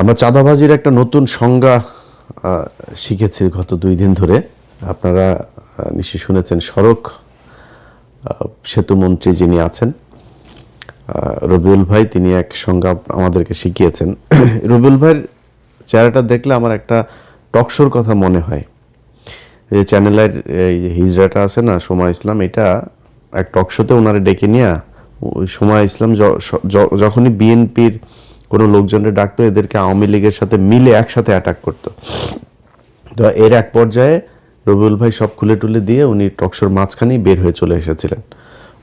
আমরা চাঁদাবাজির একটা নতুন সংজ্ঞা শিখেছি গত দুই দিন ধরে। আপনারা নিশ্চয়ই শুনেছেন সড়ক আহ, সেতু মন্ত্রী যিনি আছেন রবিউল ভাই তিনি এক সংজ্ঞা আমাদেরকে শিখিয়েছেন। রবিউল ভাইয়ের চেহারাটা দেখলে আমার একটা টকশোর কথা মনে হয়। এই চ্যানেলের এই যে হিজড়াটা আছে না সময় ইসলাম এটা এক টকশোতে ওনারে ডেকে নিয়ে সময় ইসলাম য- য- যখনই বিএনপির কোনো লোকজনের ডাকতো, এদেরকে আওয়ামী লীগের সাথে মিলে একসাথে অ্যাটাক করতো। তো এর এক পর্যায়ে রবিউল ভাই সব খুলে টুলে দিয়ে উনি টকশোর মাঝখানেই বের হয়ে চলে এসেছিলেন।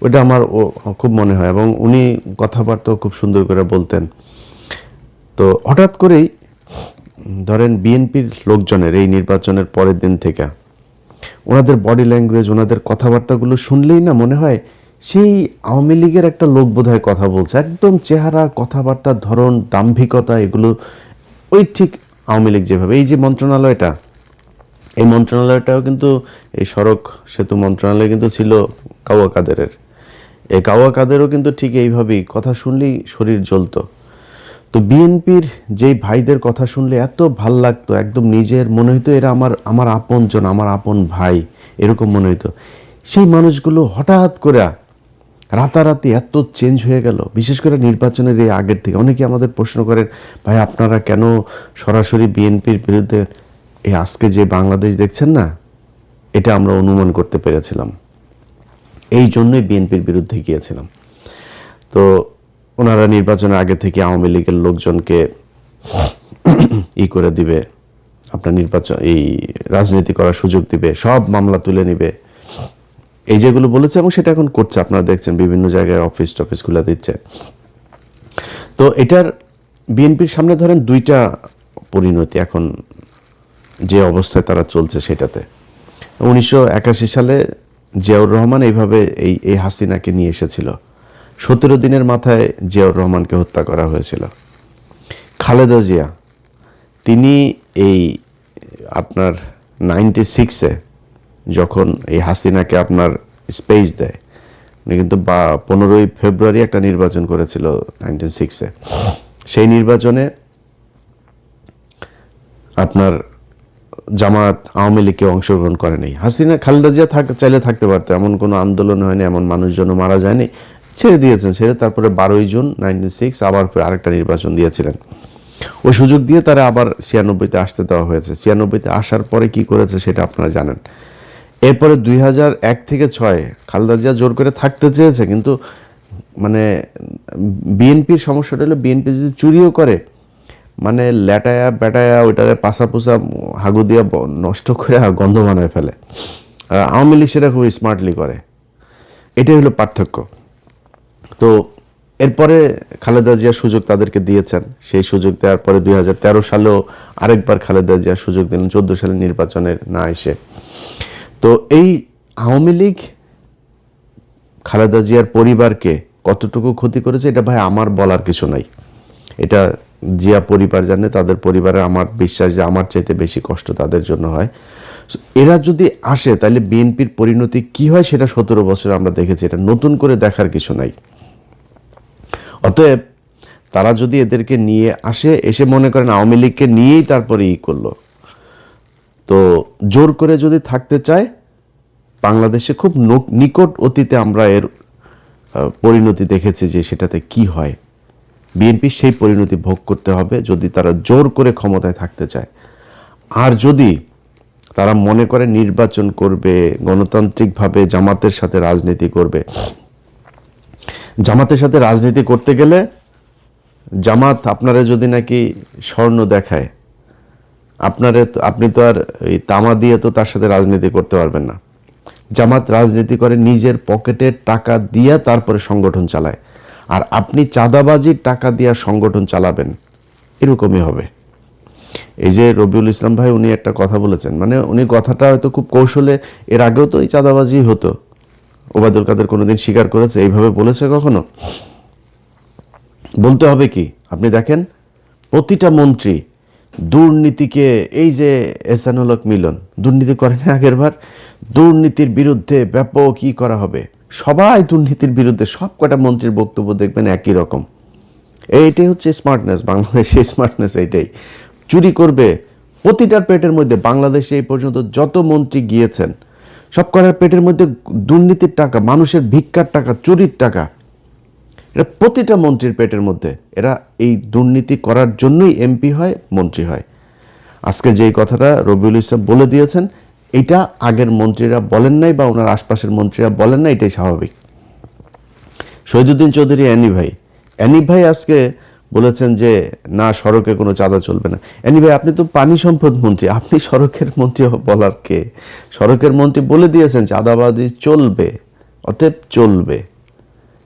ওটা আমার ও, খুব মনে হয় এবং উনি কথাবার্তাও খুব সুন্দর করে বলতেন। তো হঠাৎ করেই, ধরেন বিএনপির লোকজনের এই নির্বাচনের পরের দিন থেকে, ওনাদের বডি ল্যাঙ্গুয়েজ ওনাদের কথাবার্তাগুলো শুনলেই না মনে হয় সেই আওয়ামী লীগের একটা লোক বোধহয় কথা বলছে। একদম চেহারা কথাবার্তার ধরন, দাম্ভিকতা, এগুলো ওই ঠিক আওয়ামী লীগ যেভাবে। এই যে মন্ত্রণালয়টা, এই মন্ত্রণালয়টাও কিন্তু এই সড়ক সেতু মন্ত্রণালয় কিন্তু ছিল কাওয়া কাদেরের। এই কাওয়া কাদেরও কিন্তু ঠিক এইভাবেই কথা শুনলেই শরীর জ্বলতো। তো বিএনপির যেই ভাইদের কথা শুনলে এত ভালো লাগতো, একদম নিজের মনে হইতো এরা আমার আমার আপনজন, আমার আপন ভাই, এরকম মনে হইতো। সেই মানুষগুলো হঠাৎ করে রাতারাতি এত চেঞ্জ হয়ে গেল। বিশেষ করে নির্বাচনের এই আগের থেকে। অনেকে আমাদের প্রশ্ন করেন, ভাই, আপনারা কেন সরাসরি বিএনপির বিরুদ্ধে এই আজকে যে বাংলাদেশ দেখছেন না, এটা আমরা অনুমান করতে পেরেছিলাম। এই জন্যই বিএনপির বিরুদ্ধে গিয়েছিলাম। তো ওনারা নির্বাচনের আগে থেকে আওয়ামী লীগের লোকজনকে ই করে দিবে, আপনার নির্বাচন, এই রাজনীতি করার সুযোগ দিবে, সব মামলা তুলে নিবে। এই যেগুলো বলেছে এবং সেটা এখন করছে। আপনারা দেখছেন বিভিন্ন জায়গায় অফিস টফিস খুলে দিচ্ছে। তো এটার বিএনপির সামনে ধরেন দুইটা পরিণতি এখন যে অবস্থায় তারা চলছে সেটাতে। উনিশশো একাশি সালে জিয়াউর রহমান এইভাবে এই এই হাসিনাকে নিয়ে এসেছিল। সতেরো দিনের মাথায় জিয়াউর রহমানকে হত্যা করা হয়েছিল। খালেদা জিয়া, তিনি এই আপনার নাইনটি সিক্সে যখন এই হাসিনাকে আপনার স্পেস দেয়, উনি কিন্তু পনেরোই ফেব্রুয়ারি একটা নির্বাচন করেছিল নাইনটিন সিক্সে সেই নির্বাচনে আপনার জামাত আওয়ামী লীগে অংশগ্রহণ করেনি হাসিনা, খালেদা জিয়া থাক, চাইলে থাকতে পারতো, এমন কোনো আন্দোলন হয়নি, এমন মানুষজনও মারা যায়নি। ছেড়ে দিয়েছেন, ছেড়ে তারপরে বারোই জুন নাইনটিন সিক্স আবার আরেকটা নির্বাচন দিয়েছিলেন। ওই সুযোগ দিয়ে তারা আবার ছিয়ানব্বইতে আসতে দেওয়া হয়েছে। ছিয়ানব্বইতে আসার পরে কি করেছে সেটা আপনারা জানেন। এরপরে দুই এক থেকে ছয় খালেদা জিয়া জোর করে থাকতে চেয়েছে, কিন্তু মানে বিএনপির সমস্যাটা হলো বিএনপি যদি চুরিও করে মানে ল্যাটায়া ব্যাটায়া ওইটারে পাশা পোসা হাগু দিয়া নষ্ট করে গন্ধ বানায় ফেলে। আর আওয়ামী লীগ সেটা খুব স্মার্টলি করে। এটাই হলো পার্থক্য। তো এরপরে খালেদা জিয়া সুযোগ তাদেরকে দিয়েছেন। সেই সুযোগ দেওয়ার পরে দুই হাজার তেরো সালেও আরেকবার খালেদা জিয়া সুযোগ দিলেন, চোদ্দ সালে নির্বাচনের না এসে। তো এই আওয়ামী লীগ খালেদা জিয়ার পরিবারকে কতটুকু ক্ষতি করেছে, এটা ভাই আমার বলার কিছু নাই। এটা জিয়া পরিবার জানে, তাদের পরিবারে আমার বিশ্বাস যে আমার চাইতে বেশি কষ্ট তাদের জন্য হয়। এরা যদি আসে, তাহলে বিএনপির পরিণতি কি হয় সেটা সতেরো বছর আমরা দেখেছি, এটা নতুন করে দেখার কিছু নাই। অতএব তারা যদি এদেরকে নিয়ে আসে, এসে মনে করেন আওয়ামী লীগকে নিয়েই তারপরে ই করল। তো জোর করে যদি থাকতে চায়, বাংলাদেশে খুব নিকট অতীতে আমরা এর পরিণতি দেখেছি যে সেটাতে কি হয়। বিএনপি সেই পরিণতি ভোগ করতে হবে যদি তারা জোর করে ক্ষমতায় থাকতে চায়। আর যদি তারা মনে করে নির্বাচন করবে, গণতান্ত্রিকভাবে জামাতের সাথে রাজনীতি করবে। জামাতের সাথে রাজনীতি করতে গেলে জামাত আপনারা যদি নাকি স্বর্ণ দেখায় আপনারে আপনি তো আর এই তামা দিয়ে তো তার সাথে রাজনীতি করতে পারবেন না। জামাত রাজনীতি করে নিজের পকেটে টাকা দিয়া তারপরে সংগঠন চালায়। আর আপনি চাঁদাবাজির টাকা দিয়া সংগঠন চালাবেন, এরকমই হবে। এই যে রবিউল ইসলাম ভাই, উনি একটা কথা বলেছেন মানে উনি কথাটা হয়তো খুব কৌশলে, এর আগেও তো এই চাঁদাবাজি হতো। ওবায়দুল কাদের কোনোদিন স্বীকার করেছে, এইভাবে বলেছে কখনো? বলতে হবে কি, আপনি দেখেন, প্রতিটা মন্ত্রী দুর্নীতিকে, এই যে এসানুলক মিলন, দুর্নীতি করেন আগের বার দুর্নীতির বিরুদ্ধে ব্যাপক কি করা হবে। সবাই দুর্নীতির বিরুদ্ধে, সব কটা মন্ত্রীর বক্তব্য দেখবেন একই রকম। এইটাই হচ্ছে স্মার্টনেস বাংলাদেশে স্মার্টনেস এইটাই। চুরি করবে প্রতিটার পেটের মধ্যে, বাংলাদেশে এই পর্যন্ত যত মন্ত্রী গিয়েছেন, সব করার পেটের মধ্যে দুর্নীতির টাকা, মানুষের ভিক্ষার টাকা, চুরির টাকা এটা প্রতিটা মন্ত্রীর পেটের মধ্যে। এরা এই দুর্নীতি করার জন্যই এমপি হয়, মন্ত্রী হয়। আজকে যেই কথাটা রবিউল ইসলাম বলে দিয়েছেন, এটা আগের মন্ত্রীরা বলেন নাই বা ওনার আশপাশের মন্ত্রীরা বলেন না এটাই স্বাভাবিক। শহীদুদ্দিন চৌধুরী, অ্যানি ভাই। অ্যানি ভাই আজকে বলেছেন যে, না, সড়কে কোনো চাঁদা চলবে না। অ্যানি ভাই, আপনি তো পানি সম্পদ মন্ত্রী। আপনি সড়কের মন্ত্রী বলার কে? সড়কের মন্ত্রী বলে দিয়েছেন, চাঁদাবাজি চলবে। অতএব চলবে।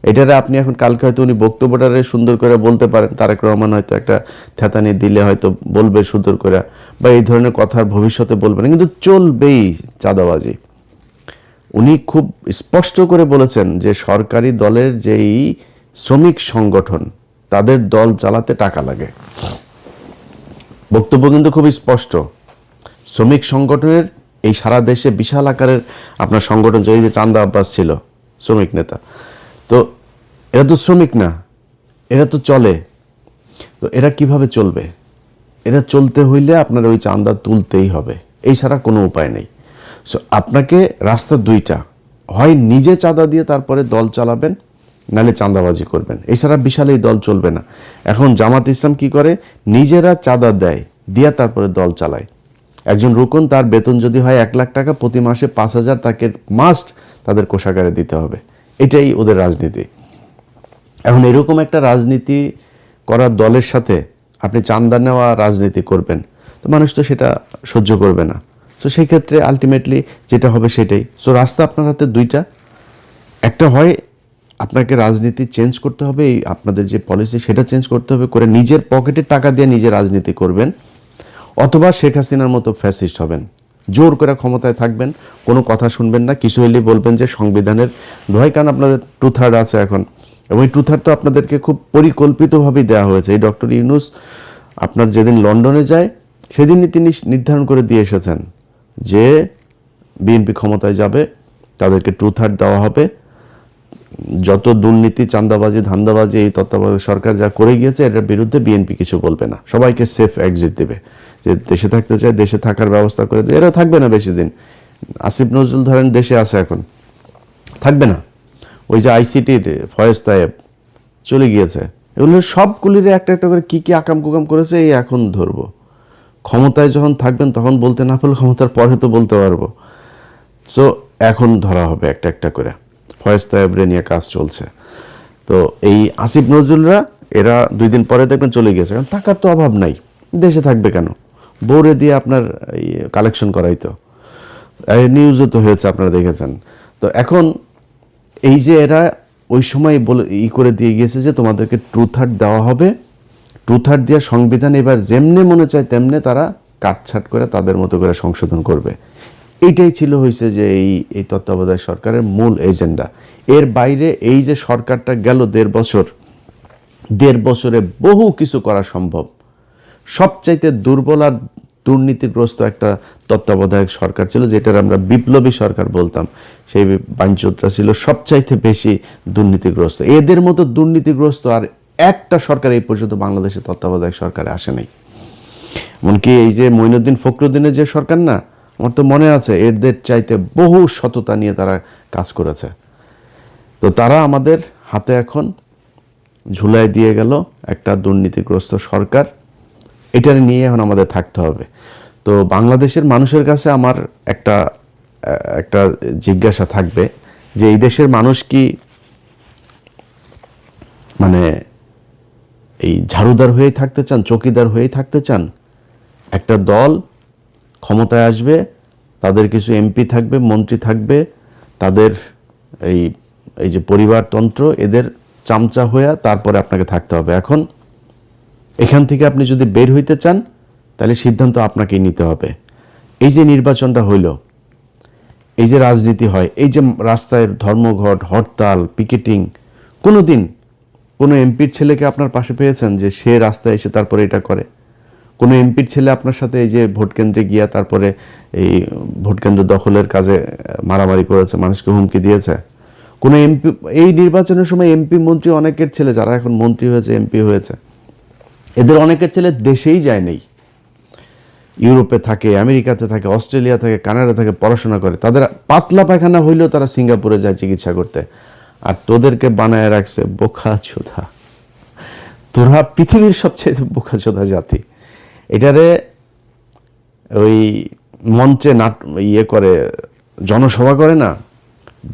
এটারে আপনি এখন কালকে হয়তো উনি বক্তব্যটারে সুন্দর করে বলতে পারেন। তারেক রহমান হয়তো একটা থেতানি দিলে হয়তো বলবে সুন্দর করে বা এই ধরনের কথার ভবিষ্যতে বলবে না। কিন্তু চলবেই চাঁদাবাজি। উনি খুব স্পষ্ট করে বলেছেন যে সরকারি দলের যেই শ্রমিক সংগঠন, তাদের দল চালাতে টাকা লাগে। বক্তব্য কিন্তু খুব স্পষ্ট। শ্রমিক সংগঠনের এই সারা দেশে বিশাল আকারের আপনার সংগঠন যে চান্দা আব্বাস ছিল, শ্রমিক নেতা তো এরা তো শ্রমিক না, এরা তো চলে। তো এরা কীভাবে চলবে? এরা চলতে হইলে আপনার ওই চান্দা তুলতেই হবে। এই ছাড়া কোনো উপায় নেই। সো আপনাকে রাস্তা দুইটা, হয় নিজে চাঁদা দিয়ে তারপরে দল চালাবেন, নাহলে চাঁদাবাজি করবেন। এছাড়া বিশাল এই দল চলবে না। এখন জামাত ইসলাম কি করে? নিজেরা চাঁদা দেয়, দিয়া তারপরে দল চালায়। একজন রুকন, তার বেতন যদি হয় এক লাখ টাকা, প্রতি মাসে পাঁচ হাজার, তাকে মাস্ট তাদের কোষাগারে দিতে হবে। এটাই ওদের রাজনীতি। এখন এরকম একটা রাজনীতি করার দলের সাথে আপনি চান্দা নেওয়া রাজনীতি করবেন, তো মানুষ তো সেটা সহ্য করবে না। সো সেই ক্ষেত্রে আলটিমেটলি যেটা হবে সেটাই। সো রাস্তা আপনার হাতে দুইটা। একটা হয় আপনাকে রাজনীতি চেঞ্জ করতে হবে, এই আপনাদের যে পলিসি সেটা চেঞ্জ করতে হবে, করে নিজের পকেটের টাকা দিয়ে নিজে রাজনীতি করবেন, অথবা শেখ হাসিনার মতো ফ্যাসিস্ট হবেন। জোর করে ক্ষমতায় থাকবেন, কোনো কথা শুনবেন না, কিছু হইলে বলবেন যে সংবিধানের দোহাই কারণ আপনাদের টু থার্ড আছে এখন। এবং এই টু থার্ড তো আপনাদেরকে খুব পরিকল্পিতভাবেই দেওয়া হয়েছে। এই ডক্টর ইউনুস আপনার যেদিন লন্ডনে যায়, সেদিনই তিনি নির্ধারণ করে দিয়ে এসেছেন যে বিএনপি ক্ষমতায় যাবে, তাদেরকে টু থার্ড দেওয়া হবে। যত দুর্নীতি চান্দাবাজি ধান্দাবাজি, এই তত্ত্বাবধায়ক সরকার যা করে গিয়েছে, এটার বিরুদ্ধে বিএনপি কিছু বলবে না। সবাইকে সেফ এক্সিট দেবে। যে দেশে থাকতে চায়, দেশে থাকার ব্যবস্থা করে দেবে এরা থাকবে না বেশি দিন। আসিফ নজরুল ধরেন দেশে আছে এখন। থাকবে না। ওই যে আইসিটির ফয়েজ তায়েব চলে গিয়েছে। এগুলো সবগুলির একটা একটা করে কী কী আকাম কুকাম করেছে, এই এখন ধরবো। ক্ষমতায় যখন থাকবেন, তখন বলতে না পারলে ক্ষমতার পরে তো বলতে পারব। সো এখন ধরা হবে একটা একটা করে। ফয়েজ তায়েবরে নিয়ে কাজ চলছে। তো এই আসিফ নজরুলরা, এরা দুই দিন পরে দেখবেন চলে গেছে কারণ টাকার তো অভাব নাই। দেশে থাকবে কেন? বৌরে দিয়ে আপনার কালেকশন করাই তো। নিউজও তো হয়েছে, আপনারা দেখেছেন। তো এখন এই যে এরা ওই সময় বলে ই করে দিয়ে গিয়েছে যে তোমাদেরকে ট্রু থার্ড দেওয়া হবে। ট্রু থার্ড দেওয়া সংবিধান এবার যেমনে মনে চায়, তেমনে তারা কাটছাট করে তাদের মতো করে সংশোধন করবে। এইটাই ছিল হয়েছে যে এই এই তত্ত্বাবধায়ক সরকারের মূল এজেন্ডা এর বাইরে এই যে সরকারটা গেল দেড় বছর, দেড় বছরে বহু কিছু করা সম্ভব। সবচাইতে দুর্বল আর দুর্নীতিগ্রস্ত একটা তত্ত্বাবধায়ক সরকার ছিল, যেটার আমরা বিপ্লবী সরকার বলতাম। সেই বাঞ্চোটটা ছিল সবচাইতে বেশি দুর্নীতিগ্রস্ত। এদের মতো দুর্নীতিগ্রস্ত আর একটা সরকার এই পর্যন্ত বাংলাদেশের তত্ত্বাবধায়ক সরকারে আসে নাই। এমনকি এই যে মঈনুদ্দিন ফখরুদ্দিনের যে সরকার না, আমার তো মনে আছে, এদের চাইতে বহু সততা নিয়ে তারা কাজ করেছে। তো তারা আমাদের হাতে এখন ঝুলাই দিয়ে গেল একটা দুর্নীতিগ্রস্ত সরকার। এটা নিয়ে এখন আমাদের থাকতে হবে। তো বাংলাদেশের মানুষের কাছে আমার একটা একটা জিজ্ঞাসা থাকবে যে এই দেশের মানুষ কি মানে এই ঝাড়ুদার হয়েই থাকতে চান, চকিদার হয়েই থাকতে চান? একটা দল ক্ষমতায় আসবে, তাদের কিছু এমপি থাকবে, মন্ত্রী থাকবে, তাদের এই এই যে পরিবারতন্ত্র, এদের চামচা হয়ে তারপরে আপনাকে থাকতে হবে। এখন এখান থেকে আপনি যদি বের হইতে চান, তাহলে সিদ্ধান্ত আপনাকেই নিতে হবে। এই যে নির্বাচনটা হইল, এই যে রাজনীতি হয়, এই যে রাস্তায় ধর্মঘট, হরতাল, পিকেটিং কোনো দিন কোনো এমপির ছেলেকে আপনার পাশে পেয়েছেন যে সে রাস্তায় এসে তারপরে এটা করে? কোনো এমপির ছেলে আপনার সাথে এই যে ভোট কেন্দ্রে গিয়া তারপরে এই ভোট কেন্দ্র দখলের কাজে মারামারি করেছে, মানুষকে হুমকি দিয়েছে? কোনো এমপি, এই নির্বাচনের সময় এমপি মন্ত্রী অনেকের ছেলে, যারা এখন মন্ত্রী হয়েছে, এমপি হয়েছে। এদের অনেকের ছেলে দেশেই যায় নেই। ইউরোপে থাকে, আমেরিকাতে থাকে, অস্ট্রেলিয়া থাকে, কানাডা থাকে, পড়াশোনা করে। তাদের পাতলা পায়খানা হইলেও তারা সিঙ্গাপুরে যায় চিকিৎসা করতে। আর তোদেরকে বানায় রাখছে বোকা চোধা তোরা পৃথিবীর সবচেয়ে বোকা চোধা জাতি। এটারে ওই মঞ্চে নাট ইয়ে করে, জনসভা করে না?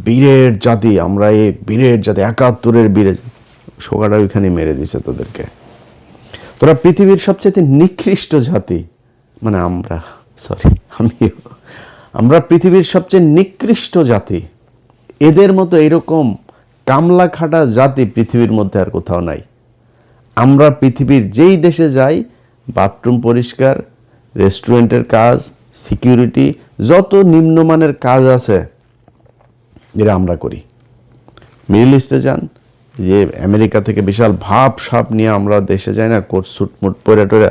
বীরের জাতি, আমরা এই বীরের জাতি, একাত্তরের বীরের সোগাটা ওইখানে মেরে দিছে তোদেরকে। তোরা পৃথিবীর সবচেয়ে নিকৃষ্ট জাতি। মানে আমরা সরি আমিও। আমরা পৃথিবীর সবচেয়ে নিকৃষ্ট জাতি। এদের মতো এরকম কামলা খাটা জাতি পৃথিবীর মধ্যে আর কোথাও নাই। আমরা পৃথিবীর যেই দেশে যাই, বাথরুম পরিষ্কার, রেস্টুরেন্টের কাজ, সিকিউরিটি, যত নিম্নমানের কাজ আছে যেটা আমরা করি। মিডল ইস্টে যান যে আমেরিকা থেকে বিশাল ভাব সাপ নিয়ে আমরা দেশে যাই না কোট সুট মুট পরে টরে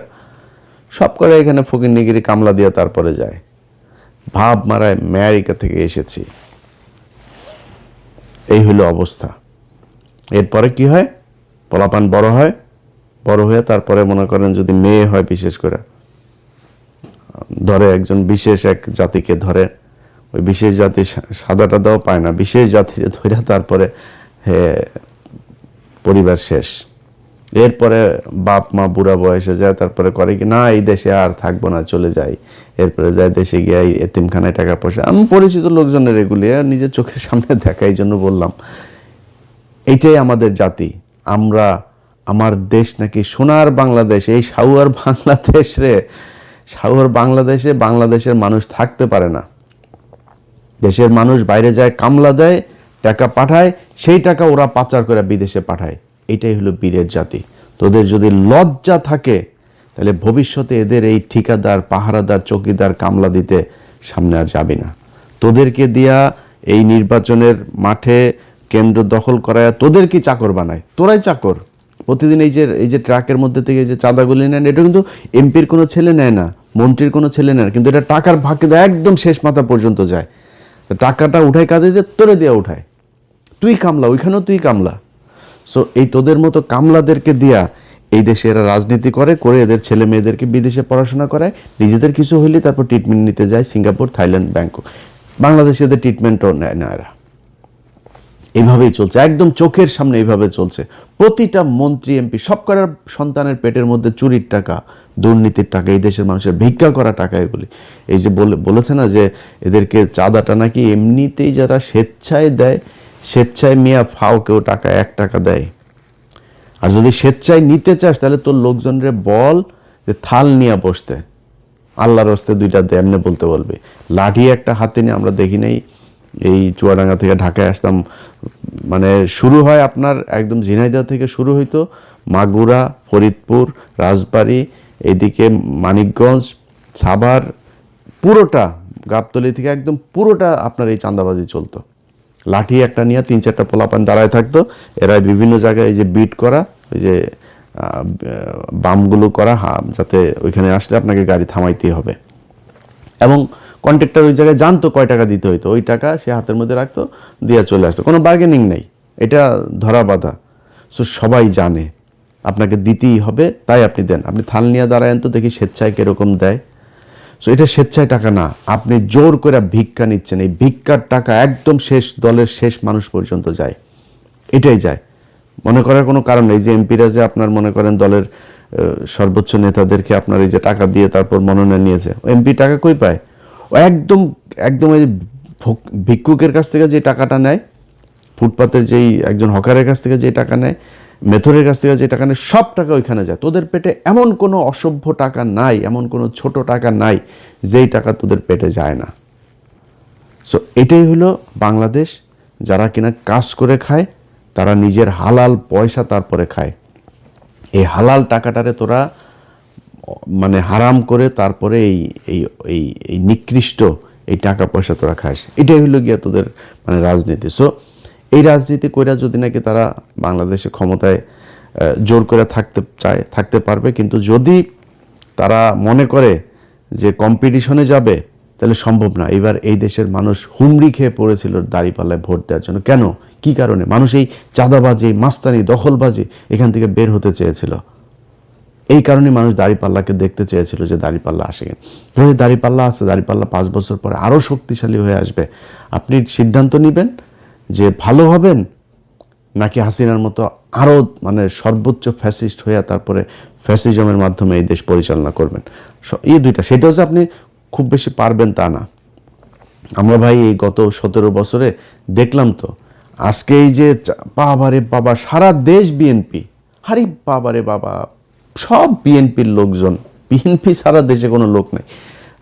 সব করে এখানে ফকিরনিগিরি কামলা দিয়ে তারপরে যায়। ভাব মারায় আমেরিকা থেকে এসেছি। এই হলো অবস্থা। এরপরে কি হয়? পলাপান বড় হয়। বড় হয়ে তারপরে মনে করেন যদি মেয়ে হয় বিশেষ করে। ধরে একজন বিশেষ এক জাতিকে ধরে। ওই বিশেষ জাতি সাদাটা দাও পায় না। বিশেষ জাতিরে ধরে তারপরে হে, পরিবার শেষ। এরপরে বাপ, মা, বুড়া বয়সে যায়, তারপরে করে কি, না, এই দেশে আর থাকব না, চলে যাই। এরপরে যায়, দেশে গিয়ে এতিমখানায় টাকা পয়সা। আমি পরিচিত লোকজনের এগুলি নিজের চোখের সামনে দেখা, এই জন্য বললাম। এইটাই আমাদের জাতি। আমরা, আমার দেশ নাকি সোনার বাংলাদেশ, এই সাউয়ার বাংলাদেশ রে। সাউয়ার বাংলাদেশে বাংলাদেশের মানুষ থাকতে পারে না। দেশের মানুষ বাইরে যায়, কামলা দেয় টাকা পাঠায়, সেই টাকা ওরা পাচার করে বিদেশে পাঠায়। এটাই হলো বীরের জাতি। তোদের যদি লজ্জা থাকে, তাহলে ভবিষ্যতে এদের এই ঠিকাদার, পাহারাদার, চৌকিদার কামলা দিতে সামনে আর যাবি না। তোদেরকে দিয়া এই নির্বাচনের মাঠে কেন্দ্র দখল করায় তোদের কি চাকর বানায়? তোরাই চাকর। প্রতিদিন এই যে এই যে ট্রাকের মধ্যে থেকে যে চাঁদাগুলি নেন, এটা কিন্তু এমপির কোনো ছেলে নেয় না, মন্ত্রীর কোনো ছেলে নেয় না, কিন্তু এটা টাকার ভাগে দেয় একদম শেষ মাথা পর্যন্ত যায়। টাকাটা উঠায় কাজে দিয়ে তোরে দেওয়া উঠায়। তুই কামলা, ওইখানেও তুই কামলা। সো এই তোদের মতো কামলাদেরকে দিয়া এই দেশে এরা রাজনীতি করে করে এদের ছেলে মেয়েদেরকে বিদেশে পড়াশোনা করায়, নিজেদের কিছু হইলে তারপর ট্রিটমেন্ট নিতে যায় সিঙ্গাপুর, থাইল্যান্ড, ব্যাংকক। বাংলাদেশে এদের ট্রিটমেন্টও নেয় না এরা। এইভাবেই চলছে, একদম চোখের সামনে এইভাবে চলছে। প্রতিটা মন্ত্রী, এমপি, সব করার সন্তানের পেটের মধ্যে চুরির টাকা, দুর্নীতির টাকা, এই দেশের মানুষের ভিক্ষা করা টাকা এগুলি। এই যে বলে, বলেছে না যে এদেরকে চাঁদাটা নাকি এমনিতেই যারা স্বেচ্ছায় দেয় স্বেচ্ছায় মিয়া ফাও কেউ টাকা, এক টাকা দেয়। আর যদি স্বেচ্ছায় নিতে চাস, তাহলে তোর লোকজনরে বল যে থাল নিয়ে বসতে। আল্লাহর হস্তে দুইটা দে, এমনি বলতে বলবে। লাঠি একটা হাতে নিয়ে আমরা দেখি নাই। এই চুয়াডাঙ্গা থেকে ঢাকায় আসতাম মানে শুরু হয় আপনার একদম ঝিনাইদা থেকে শুরু হইতো। মাগুরা, ফরিদপুর, রাজবাড়ি, এদিকে মানিকগঞ্জ, সাভার, পুরোটা গাবতলি থেকে একদম পুরোটা আপনার এই চাঁদাবাজি চলতো। লাঠি একটা নিয়ে তিন চারটা পোলাপান দাঁড়ায় থাকতো। এরা বিভিন্ন জায়গায় এই যে বিট করা, ওই যে বামগুলো করা যাতে ওইখানে আসলে আপনাকে গাড়ি থামাইতেই হবে। এবং কন্ট্রাক্টর ওই জায়গায় জানতো কয় টাকা দিতে হইতো। ওই টাকা সে হাতের মধ্যে রাখতো, দিয়ে চলে আসতো। কোনো বার্গেনিং নেই। এটা ধরা বাঁধা। সো সবাই জানে। আপনাকে দিতেই হবে, তাই আপনি দেন। আপনি থাল নিয়ে দাঁড়ায়েন তো দেখি স্বেচ্ছায় কীরকম দেয়। সো এটা স্বেচ্ছায় টাকা না। আপনি জোর করে ভিক্ষা নিচ্ছেন। এই ভিক্ষার টাকা একদম শেষ দলের শেষ মানুষ পর্যন্ত যায়। এটাই যায়। মনে করার কোনো কারণ নেই যে এমপিরা যে আপনার মনে করেন দলের সর্বোচ্চ নেতাদেরকে আপনার এই যে টাকা দিয়ে তারপর মনোনয়ন নিয়েছে। এমপি টাকা কই পায়? ও একদম একদম এই ভোক- ভিক্ষুকের কাছ থেকে যে টাকাটা নেয়, ফুটপাতের যেই একজন হকারের কাছ থেকে যে টাকা নেয় মেথরের কাছ থেকে যে টাকা নেয়, সব টাকা ওইখানে যায়। তোদের পেটে এমন কোনো অসভ্য টাকা নাই, এমন কোনো ছোট টাকা নাই, যেই টাকা তোদের পেটে যায় না। সো এটাই হলো বাংলাদেশ। যারা কিনা কাজ করে খায়, তারা নিজের হালাল পয়সা তারপরে খায়। এই হালাল টাকাটারে তোরা মানে হারাম করে তারপরে এই এই এই নিকৃষ্ট এই টাকা পয়সা তোরা খাস। এটাই হলো গিয়া তোদের মানে রাজনীতি। সো এই রাজনীতি কইরা যদি নাকি তারা বাংলাদেশে ক্ষমতায় জোর করে থাকতে চায়, থাকতে পারবে, কিন্তু যদি তারা মনে করে যে কম্পিটিশনে যাবে, তাহলে সম্ভব না। এবার এই দেশের মানুষ হুমড়ি খেয়ে পড়েছিল দাঁড়িপাল্লায় ভোট দেওয়ার জন্য। কেন? কি কারণে? মানুষ এই চাঁদাবাজি, মাস্তানি, দখলবাজি এখান থেকে বের হতে চেয়েছিল। এই কারণে মানুষ দাড়িপাল্লাকে দেখতে চেয়েছিল যে দাড়িপাল্লা আসে যদি দাড়িপাল্লা আছে, দাড়িপাল্লা পাঁচ বছর পরে আরও শক্তিশালী হয়ে আসবে। আপনি সিদ্ধান্ত নেবেন? যে ভালো হবেন, নাকি হাসিনার মতো আরও মানে সর্বোচ্চ ফ্যাসিস্ট হয়ে তারপরে ফ্যাসিজমের মাধ্যমে এই দেশ পরিচালনা করবেন? এই দুইটা। সেটাও যে আপনি খুব বেশি পারবেন তা না। আমরা ভাই এই গত সতেরো বছরে দেখলাম তো আজকে এই যে বাবারে বাবা সারা দেশ বিএনপি হারি বাবারে বাবা সব বিএনপির লোকজন বিএনপি সারা দেশে কোনো লোক নেই।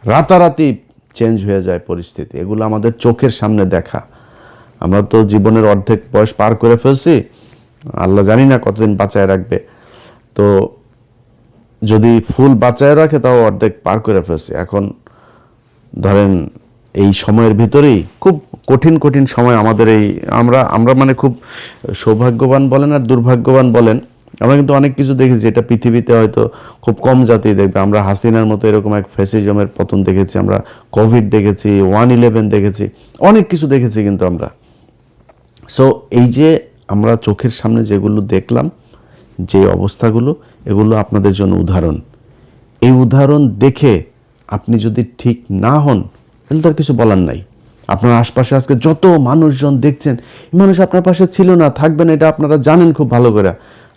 রাতারাতি চেঞ্জ হয়ে যায় পরিস্থিতি। এগুলো আমাদের চোখের সামনে দেখা। আমরা তো জীবনের অর্ধেক বয়স পার করে ফেলছি। আল্লাহ জানি না কতদিন বাঁচায় রাখবে। তো যদি ফুল বাঁচায় রাখে, তাও অর্ধেক পার করে ফেলছি। এখন ধরেন এই সময়ের ভিতরেই খুব কঠিন কঠিন সময় আমাদের এই আমরা আমরা মানে খুব সৌভাগ্যবান বলেন আর দুর্ভাগ্যবান বলেন। আমরা কিন্তু অনেক কিছু দেখেছি। এটা পৃথিবীতে হয়তো খুব কম জাতি দেখবে। আমরা হাসিনার মতো এরকম এক ফেসিজমের পতন দেখেছি। আমরা কোভিড দেখেছি, ওয়ান ইলেভেন দেখেছি। অনেক কিছু দেখেছি কিন্তু আমরা। সো এই যে আমরা চোখের সামনে যেগুলো দেখলাম, যে অবস্থাগুলো, এগুলো আপনাদের জন্য উদাহরণ। এই উদাহরণ দেখে আপনি যদি ঠিক না হন, তাহলে তার কিছু বলার নাই। আপনার আশপাশে আজকে যত মানুষজন দেখছেন, এই মানুষ আপনার পাশে ছিল না থাকবেন এটা আপনারা জানেন খুব ভালো করে।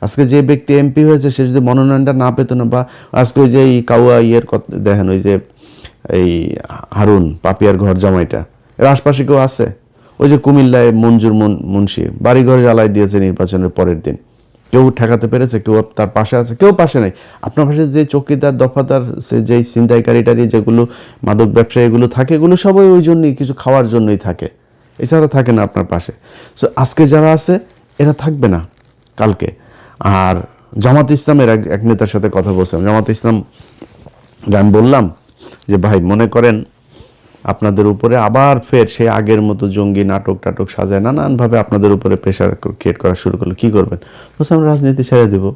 আজকে যে ব্যক্তি এমপি হয়েছে, সে যদি মনোনয়নটা না পেত না, বা আজকে ওই যে এই কাউয়া ইয়ের কথা, দেখেন ওই যে এই হারুন, পাপিয়ার ঘর জামাইটা, এর আশপাশে কেউ আছে? ওই যে কুমিল্লায় মঞ্জুর মুন- মুন্সি, বাড়িঘর জ্বালাই দিয়েছে নির্বাচনের পরের দিন। কেউ ঠেকাতে পেরেছে, কেউ তার পাশে আছে, কেউ পাশে নেই। আপনার পাশে যে চৌকিদার, দফাদার, সে যেই ছিনতাইকারীটারি যেগুলো মাদক ব্যবসায়ী এগুলো থাকে, এগুলো সবাই ওই জন্যই, কিছু খাওয়ার জন্যই থাকে। এছাড়া থাকে না আপনার পাশে। সো আজকে যারা আছে, এরা থাকবে না কালকে। আর জামাত ইসলামের এক নেতার সাথে কথা বলছিলাম। জামাত ইসলাম, আমি বললাম যে, ভাই, মনে করেন আপনাদের উপরে আবার ফের সে আগের মতো জঙ্গি নাটক টাটক সাজায় নানানভাবে আপনাদের উপরে প্রেশার ক্রিয়েট করা শুরু করল। কী করবেন? বলছে, আমরা রাজনীতি ছেড়ে দেব।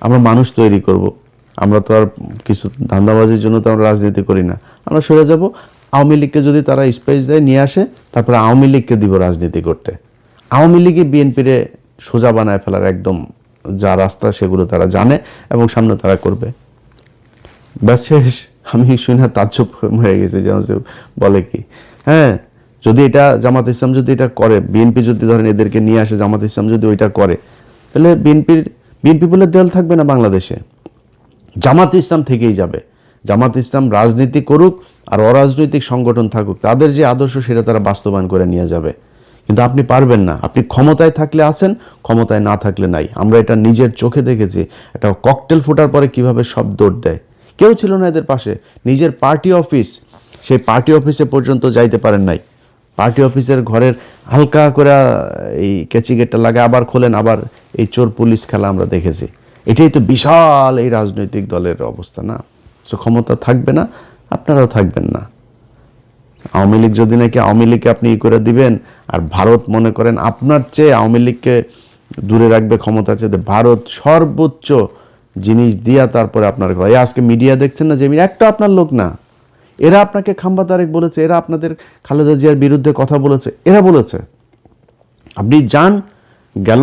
আমরা মানুষ তৈরি করব। আমরা তো আর কিছু ধান্দাবাজির জন্য তো আমরা রাজনীতি করি না। আমরা সরে যাব। আওয়ামী লীগকে যদি তারা স্পেস দেয়, নিয়ে আসে, তারপরে আওয়ামী লীগকে দিব রাজনীতি করতে। আওয়ামী লীগই বিএনপিরে সোজা বানায় ফেলার একদম যা রাস্তা সেগুলো তারা জানে এবং সামনে তারা করবে। ব্যাস শেষ। আমি শুনে তাজ্জব হয়ে গেছি বলে কি? হ্যাঁ যদি এটা জামাত ইসলাম যদি এটা করে, বিএনপি যদি ধরেন এদেরকে নিয়ে আসে, জামাত ইসলাম যদি ওইটা করে, তাহলে বিএনপির, বিএনপি বলে দেয়াল থাকবে না বাংলাদেশে। জামাত ইসলাম থেকেই যাবে। জামাত ইসলাম রাজনীতি করুক আর অরাজনৈতিক সংগঠন থাকুক, তাদের যে আদর্শ সেটা তারা বাস্তবায়ন করে নিয়ে যাবে। কিন্তু আপনি পারবেন না। আপনি ক্ষমতায় থাকলে আছেন, ক্ষমতায় না থাকলে নাই। আমরা এটা নিজের চোখে দেখেছি। একটা ককটেল ফোটার পরে কীভাবে সব দৌড় দেয়। কেউ ছিল না এদের পাশে। নিজের পার্টি অফিস, সেই পার্টি অফিসে পর্যন্ত যাইতে পারেন নাই। পার্টি অফিসের ঘরের হালকা করে এই কেচি গেটটা লাগে, আবার খোলেন, আবার এই চোর পুলিশ খেলা আমরা দেখেছি। এটাই তো বিশাল এই রাজনৈতিক দলের অবস্থা না? সো ক্ষমতা থাকবে না, আপনারাও থাকবেন না। আওয়ামী লীগ যদি নাকি আওয়ামী লীগকে আপনি ই করে দিবেন, আর ভারত মনে করেন আপনার চেয়ে আওয়ামী লীগকে দূরে রাখবে ক্ষমতা চেয়ে, ভারত সর্বোচ্চ জিনিস দিয়া তারপরে আপনার ঘর। আজকে মিডিয়া দেখছেন না যে একটা আপনার লোক না। এরা আপনাকে খাম্বা তারেক বলেছে, এরা আপনাদের খালেদা জিয়ার বিরুদ্ধে কথা বলেছে, এরা বলেছে। আপনি যান, গেল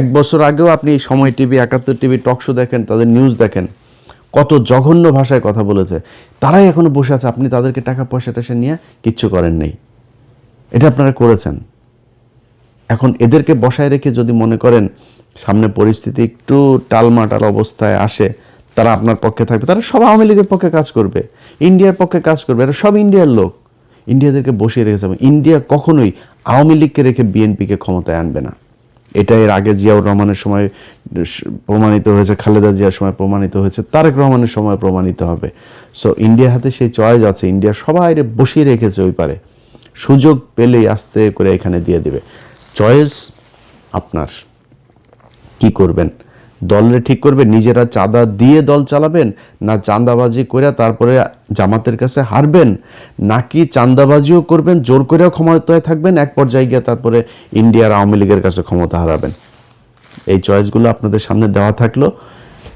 এক বছর আগেও আপনি সময় টিভি, একাত্তর টিভি টক শো দেখেন, তাদের নিউজ দেখেন, কত জঘন্য ভাষায় কথা বলেছে। তারাই এখনও বসে আছে, আপনি তাদেরকে টাকা, পয়সা টয়সা নিয়ে কিচ্ছু করেন নেই। এটা আপনারা করেছেন। এখন এদেরকে বসায় রেখে যদি মনে করেন সামনে পরিস্থিতি একটু টালমাটাল অবস্থায় আসে, তারা আপনার পক্ষে থাকবে, তারা সব আওয়ামী লীগের পক্ষে কাজ করবে, ইন্ডিয়ার পক্ষে কাজ করবে, এরা সব ইন্ডিয়ার লোক। ইন্ডিয়াদেরকে বসিয়ে রেখেছে ইন্ডিয়া কখনোই আওয়ামী লীগকে রেখে বিএনপিকে ক্ষমতায় আনবে না। এটা এর আগে জিয়াউর রহমানের সময় প্রমাণিত হয়েছে, খালেদা জিয়ার সময় প্রমাণিত হয়েছে, তারেক রহমানের সময় প্রমাণিত হবে। সো ইন্ডিয়ার হাতে সেই চয়েস আছে, ইন্ডিয়া সবাই বসিয়ে রেখেছে ওই পারে। সুযোগ পেলেই আস্তে করে এখানে দিয়ে দিবে। চয়েস আপনার। কি করবেন? দলরে ঠিক করবে নিজেরা চাঁদা দিয়ে দল চালাবেন? না চাঁদাবাজি করে তারপরে জামাতের কাছে হারবেন? নাকি চাঁদাবাজিও করবেন? জোর করেও ক্ষমতায় থাকবেন? এক পর্যায়ে গিয়ে তারপরে ইন্ডিয়ার আওয়ামী লীগের কাছে ক্ষমতা হারাবেন। এই চয়েসগুলো আপনাদের সামনে দেওয়া থাকল।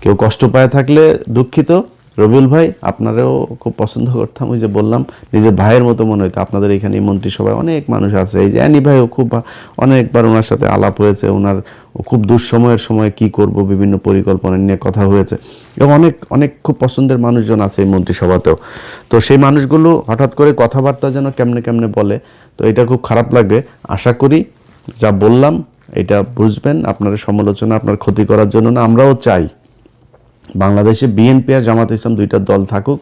কেউ কষ্ট পায় থাকলে দুঃখিত। রবিউল ভাই, আপনারাও খুব পছন্দ করতাম, ওই যে বললাম, নিজের ভাইয়ের মতো মনে হতো আপনাদের এখানে মন্ত্রিসভায় অনেক মানুষ আছে। এই যে অ্যানি ভাইও খুব, অনেকবার ওনার সাথে আলাপ হয়েছে, ওনার খুব দুঃসময়ের সময় কি করব, বিভিন্ন পরিকল্পনা নিয়ে কথা হয়েছে। এবং অনেক অনেক খুব পছন্দের মানুষজন আছে এই মন্ত্রিসভাতেও। তো সেই মানুষগুলো হঠাৎ করে কথাবার্তা যেন কেমনে কেমনে বলে, তো এটা খুব খারাপ লাগে আশা করি যা বললাম, এটা বুঝবেন। আপনার সমালোচনা, আপনার ক্ষতি করার জন্য না, আমরাও চাই। বাংলাদেশে বিএনপি আর জামাত ইসলাম দুইটা দল থাকুক,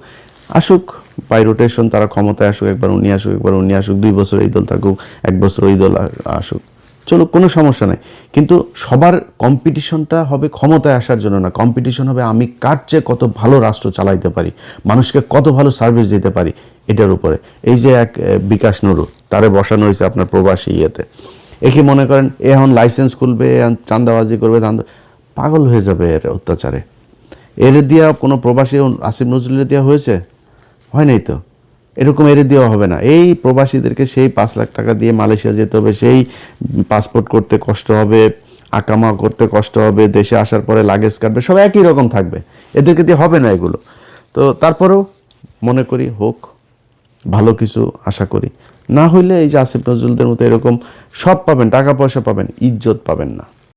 আসুক বাই রোটেশন তারা ক্ষমতায় আসুক, একবার উনি আসুক, একবার উনি আসুক, দুই বছর এই দল থাকুক, এক বছর ওই দল আসুক। চলো কোনো সমস্যা নাই। কিন্তু সবার কম্পিটিশনটা হবে ক্ষমতায় আসার জন্য না। কম্পিটিশন হবে আমি কার চেয়ে কত ভালো রাষ্ট্র চালাইতে পারি, মানুষকে কত ভালো সার্ভিস দিতে পারি, এটার উপরে। এই যে এক বিকাশ নুরু, তারে বসানো হয়েছে আপনার প্রবাসী ইয়েতে। একে মনে করেন, এ এখন লাইসেন্স খুলবে চাঁদাবাজি করবে চান্দা পাগল হয়ে যাবে এর অত্যাচারে। এর দিয়া কোনো প্রবাসী আসিফ নজরুলের দেওয়া হয়েছে? হয় নাই তো? এরকম এর দেওয়া হবে না। এই প্রবাসীদেরকে সেই পাঁচ লাখ টাকা দিয়ে মালয়েশিয়া যেতে হবে, সেই পাসপোর্ট করতে কষ্ট হবে, আকামা করতে কষ্ট হবে, দেশে আসার পরে লাগেজ কাটবে, সব একই রকম থাকবে। এদেরকে দিয়ে হবে না এগুলো। তো তারপরেও মনে করি, হোক, ভালো কিছু আশা করি। না হইলে এই যে আসিফ নজরুলদের মতো এরকম সব পাবেন, টাকা পয়সা পাবেন, ইজ্জত পাবেন না।